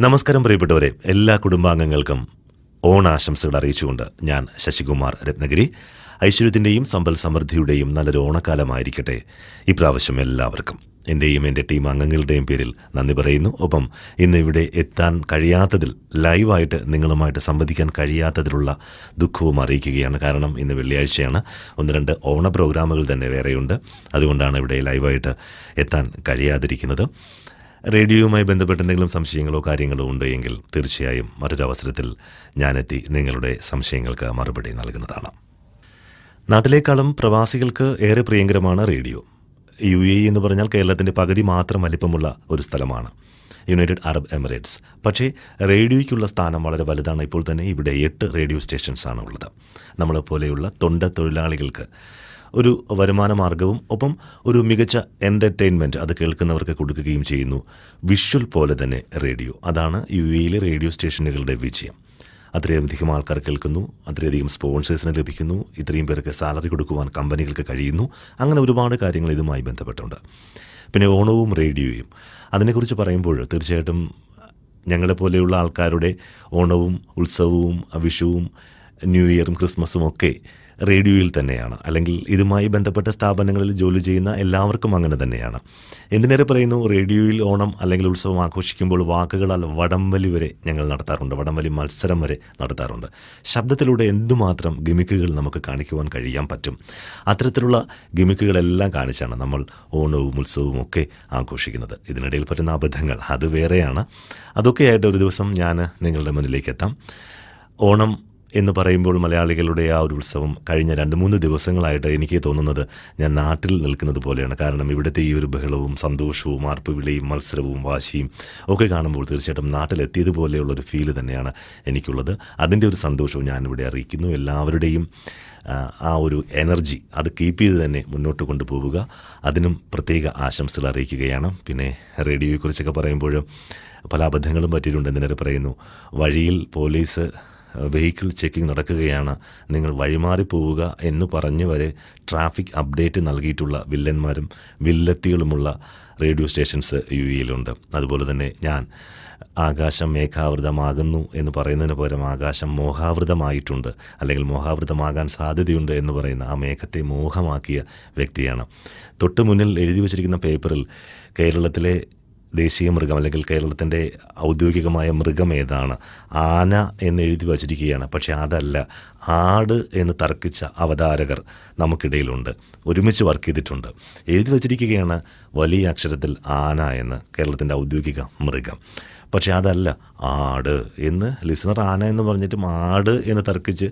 നമസ്കാരം പ്രിയപ്പെട്ടവരെ എല്ലാ കുടുംബാംഗങ്ങൾക്കും ഓണാശംസകൾ അറിയിച്ചുകൊണ്ട് ഞാൻ ശശികുമാർ രത്നഗിരി. ഐശ്വര്യത്തിന്റെയും സമ്പൽ സമൃദ്ധിയുടെയും നല്ലൊരു ഓണക്കാലമായിരിക്കട്ടെ ഇപ്രാവശ്യം എല്ലാവർക്കും. എന്റെയും എന്റെ ടീം അംഗങ്ങളുടെയും പേരിൽ നന്ദി പറയുന്നു. ഒപ്പം ഇന്ന് ഇവിടെ എത്താൻ കഴിയാത്തതിൽ ലൈവായിട്ട് നിങ്ങളുമായിട്ട് സംവദിക്കാൻ കഴിയാത്തതിലുള്ള ദുഃഖവും അറിയിക്കുകയാണ്. കാരണം ഇന്ന് വെള്ളിയാഴ്ചയാണ്. ഒന്ന് രണ്ട് ഓണ പ്രോഗ്രാമുകൾ തന്നെ വേറെയുണ്ട്. അതുകൊണ്ടാണ് ഇവിടെ ലൈവായിട്ട് എത്താൻ കഴിയാതിരിക്കുന്നത്. റേഡിയോയുമായി ബന്ധപ്പെട്ട് എന്തെങ്കിലും സംശയങ്ങളോ കാര്യങ്ങളോ ഉണ്ടെങ്കിൽ തീർച്ചയായും മറ്റൊരവസരത്തിൽ ഞാനെത്തി നിങ്ങളുടെ സംശയങ്ങൾക്ക് മറുപടി നൽകുന്നതാണ്. നാട്ടിലേക്കാളും പ്രവാസികൾക്ക് ഏറെ പ്രിയങ്കരമാണ് റേഡിയോ. യു എ എന്ന് പറഞ്ഞാൽ കേരളത്തിന്റെ പകുതി മാത്രം വലിപ്പമുള്ള ഒരു സ്ഥലമാണ്. United Arab Emirates. പക്ഷേ റേഡിയോയ്ക്കുള്ള സ്ഥാനം വളരെ വലുതാണ്. ഇപ്പോൾ തന്നെ ഇവിടെ എട്ട് റേഡിയോ സ്റ്റേഷൻസാണ് ഉള്ളത്. നമ്മളെപ്പോലെയുള്ള തൊണ്ട തൊഴിലാളികൾക്ക് ഒരു വരുമാന മാർഗവും ഒപ്പം ഒരു മികച്ച എന്റർടൈൻമെന്റ് അത് കേൾക്കുന്നവർക്ക് കൊടുക്കുകയും ചെയ്യുന്നു. വിഷ്വൽ പോലെ തന്നെ റേഡിയോ. അതാണ് യു എയിലെ റേഡിയോ സ്റ്റേഷനുകളുടെ വിജയം. അത്രയധികം ആൾക്കാർ കേൾക്കുന്നു അത്രയധികം സ്പോൺസേഴ്സിന് ലഭിക്കുന്നു ഇത്രയും പേർക്ക് സാലറി കൊടുക്കുവാൻ കമ്പനികൾക്ക് കഴിയുന്നു. അങ്ങനെ ഒരുപാട് കാര്യങ്ങൾ ഇതുമായി ബന്ധപ്പെട്ടുണ്ട്. പിന്നെ ഓണവും റേഡിയോയും. അതിനെക്കുറിച്ച് പറയുമ്പോൾ തീർച്ചയായിട്ടും ഞങ്ങളെപ്പോലെയുള്ള ആൾക്കാരുടെ ഓണവും ഉത്സവവും വിഷുവും ന്യൂ ഇയറും ക്രിസ്മസും ഒക്കെ റേഡിയോയിൽ തന്നെയാണ്. അല്ലെങ്കിൽ ഇതുമായി ബന്ധപ്പെട്ട സ്ഥാപനങ്ങളിൽ ജോലി ചെയ്യുന്ന എല്ലാവർക്കും അങ്ങനെ തന്നെയാണ്. എന്തിനേറെ പറയുന്നു റേഡിയോയിൽ ഓണം അല്ലെങ്കിൽ ഉത്സവം ആഘോഷിക്കുമ്പോൾ വാക്കുകളാൽ വടംവലി വരെ ഞങ്ങൾ നടത്താറുണ്ട്. വടംവലി മത്സരം വരെ നടത്താറുണ്ട്. ശബ്ദത്തിലൂടെ എന്തുമാത്രം ഗിമിക്കുകൾ നമുക്ക് കാണിക്കുവാൻ കഴിയാൻ പറ്റും? അത്തരത്തിലുള്ള ഗിമിക്കുകളെല്ലാം കാണിച്ചാണ് നമ്മൾ ഓണവും ഉത്സവവും ഒക്കെ ആഘോഷിക്കുന്നത്. ഇതിനിടയിൽ പറ്റുന്ന അബദ്ധങ്ങൾ അത് വേറെയാണ്. അതൊക്കെയായിട്ട് ഒരു ദിവസം ഞാൻ നിങ്ങളുടെ മുന്നിലേക്ക് എത്താം. ഓണം എന്ന് പറയുമ്പോൾ മലയാളികളുടെ ആ ഒരു ഉത്സവം കഴിഞ്ഞ രണ്ട് മൂന്ന് ദിവസങ്ങളായിട്ട് എനിക്ക് തോന്നുന്നത് ഞാൻ നാട്ടിൽ നിൽക്കുന്നത് പോലെയാണ്. കാരണം ഇവിടുത്തെ ഈ ഒരു ബഹളവും സന്തോഷവും ആർപ്പുവിളിയും മത്സരവും വാശിയും ഒക്കെ കാണുമ്പോൾ തീർച്ചയായിട്ടും നാട്ടിലെത്തിയതുപോലെയുള്ള ഒരു ഫീൽ തന്നെയാണ് എനിക്കുള്ളത്. അതിന്റെ ഒരു സന്തോഷവും ഞാനിവിടെ അറിയിക്കുന്നു. എല്ലാവരുടെയും ആ, ഒരു എനർജി അത് കീപ്പ് ചെയ്ത് തന്നെ മുന്നോട്ട് കൊണ്ടുപോവുക. അതിനും പ്രത്യേക ആശംസകൾ അറിയിക്കുകയാണ്. പിന്നെ റേഡിയോയെക്കുറിച്ചൊക്കെ പറയുമ്പോഴും പല അബദ്ധങ്ങളും പറ്റിയിട്ടുണ്ട്. എന്തിനേറെ പറയുന്നു? വഴിയിൽ പോലീസ് വെഹിക്കിൾ ചെക്കിംഗ് നടക്കുകയാണ്. നിങ്ങൾ വഴിമാറി പോവുക എന്ന് പറഞ്ഞു വരെ ട്രാഫിക് അപ്ഡേറ്റ് നൽകിയിട്ടുള്ള വില്ലന്മാരും വില്ലത്തികളുമുള്ള റേഡിയോ സ്റ്റേഷൻസ് യു എയിലുണ്ട് അതുപോലെ തന്നെ ഞാൻ ആകാശം മേഘാവൃതമാകുന്നു എന്ന് പറയുന്നതിന് പകരം ആകാശം മോഹാവൃതമായിട്ടുണ്ട്. അല്ലെങ്കിൽ മോഹാവൃതമാകാൻ സാധ്യതയുണ്ട് എന്ന് പറയുന്ന ആ മേഘത്തെ മോഹമാക്കിയ വ്യക്തിയാണ്. തൊട്ട് മുന്നിൽ എഴുതി വച്ചിരിക്കുന്ന പേപ്പറിൽ കേരളത്തിലെ ദേശീയ മൃഗം അല്ലെങ്കിൽ കേരളത്തിന്റെ ഔദ്യോഗികമായ മൃഗം ഏതാണ്? ആന എന്ന് എഴുതി വച്ചിരിക്കുകയാണ്. പക്ഷേ അതല്ല ആട് എന്ന് തർക്കിച്ച അവതാരകർ നമുക്കിടയിലുണ്ട്. ഒരുമിച്ച് വർക്ക് ചെയ്തിട്ടുണ്ട്. എഴുതി വച്ചിരിക്കുകയാണ് വലിയ അക്ഷരത്തിൽ ആന എന്ന് കേരളത്തിന്റെ ഔദ്യോഗിക മൃഗം. പക്ഷേ അതല്ല ആട് എന്ന് ലിസണർ ആന എന്ന് പറഞ്ഞിട്ടും ആട് എന്ന് തർക്കിച്ച്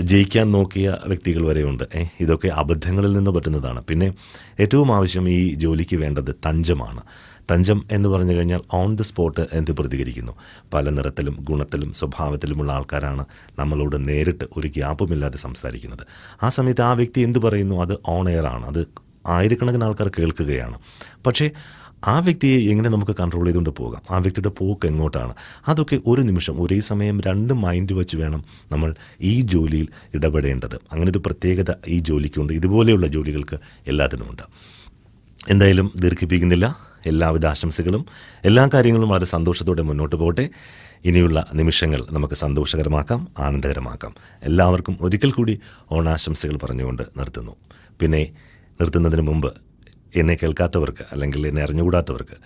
ജയിക്കാൻ നോക്കിയ വ്യക്തികൾ വരെയുണ്ട്. ഇതൊക്കെ അബദ്ധങ്ങളിൽ നിന്ന് പറ്റുന്നതാണ്. പിന്നെ ഏറ്റവും ആവശ്യം ഈ ജോലിക്ക് വേണ്ടത് തഞ്ചമാണ്. തഞ്ചം എന്ന് പറഞ്ഞു കഴിഞ്ഞാൽ ഓൺ ദി സ്പോട്ട് എന്ത് പ്രതികരിക്കുന്നു. പല നിറത്തിലും ഗുണത്തിലും സ്വഭാവത്തിലുമുള്ള ആൾക്കാരാണ് നമ്മളോട് നേരിട്ട് ഒരു ഗ്യാപ്പുമില്ലാതെ സംസാരിക്കുന്നത്. ആ സമയത്ത് ആ വ്യക്തി എന്ത് പറയുന്നു? അത് ഓൺ എയർ ആണ്. അത് ആയിരക്കണക്കിന് ആൾക്കാർ കേൾക്കുകയാണ്. പക്ഷേ ആ വ്യക്തിയെ എങ്ങനെ നമുക്ക് കൺട്രോൾ ചെയ്തുകൊണ്ട് പോകാം? ആ വ്യക്തിയുടെ പോക്ക് എങ്ങോട്ടാണ്? അതൊക്കെ ഒരു നിമിഷം ഒരേ സമയം രണ്ട് മൈൻഡ് വെച്ച് വേണം നമ്മൾ ഈ ജോലിയിൽ ഇടപെടേണ്ടത്. അങ്ങനെ ഒരു പ്രത്യേകത ഈ ജോലിക്കുണ്ട്. ഇതുപോലെയുള്ള ജോലികൾക്ക് എല്ലാത്തിനുമുണ്ട് എന്തായാലും ദീർഘിപ്പിക്കുന്നില്ല. എല്ലാവിധ ആശംസകളും എല്ലാ കാര്യങ്ങളും വളരെ സന്തോഷത്തോടെ മുന്നോട്ട് പോകട്ടെ. ഇനിയുള്ള നിമിഷങ്ങൾ നമുക്ക് സന്തോഷകരമാക്കാം ആനന്ദകരമാക്കാം. എല്ലാവർക്കും ഒരിക്കൽ കൂടി ഓണാശംസകൾ പറഞ്ഞുകൊണ്ട് നിർത്തുന്നു. പിന്നെ നിർത്തുന്നതിന് മുമ്പ് എന്നെ കേൾക്കാത്തവർക്ക് അല്ലെങ്കിൽ എന്നെ അറിഞ്ഞുകൂടാത്തവർക്ക്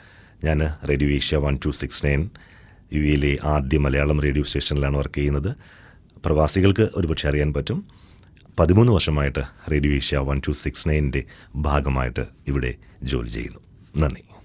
ഞാൻ radio Asia one two six nine U എയിലെ ആദ്യ മലയാളം റേഡിയോ സ്റ്റേഷനിലാണ് വർക്ക് ചെയ്യുന്നത്. പ്രവാസികൾക്ക് ഒരുപക്ഷെ അറിയാൻ പറ്റും. പതിമൂന്ന് വർഷമായിട്ട് radio Asia one two six നയന്റെ ഭാഗമായിട്ട് ഇവിടെ ജോലി ചെയ്യുന്നു. നന്ദി.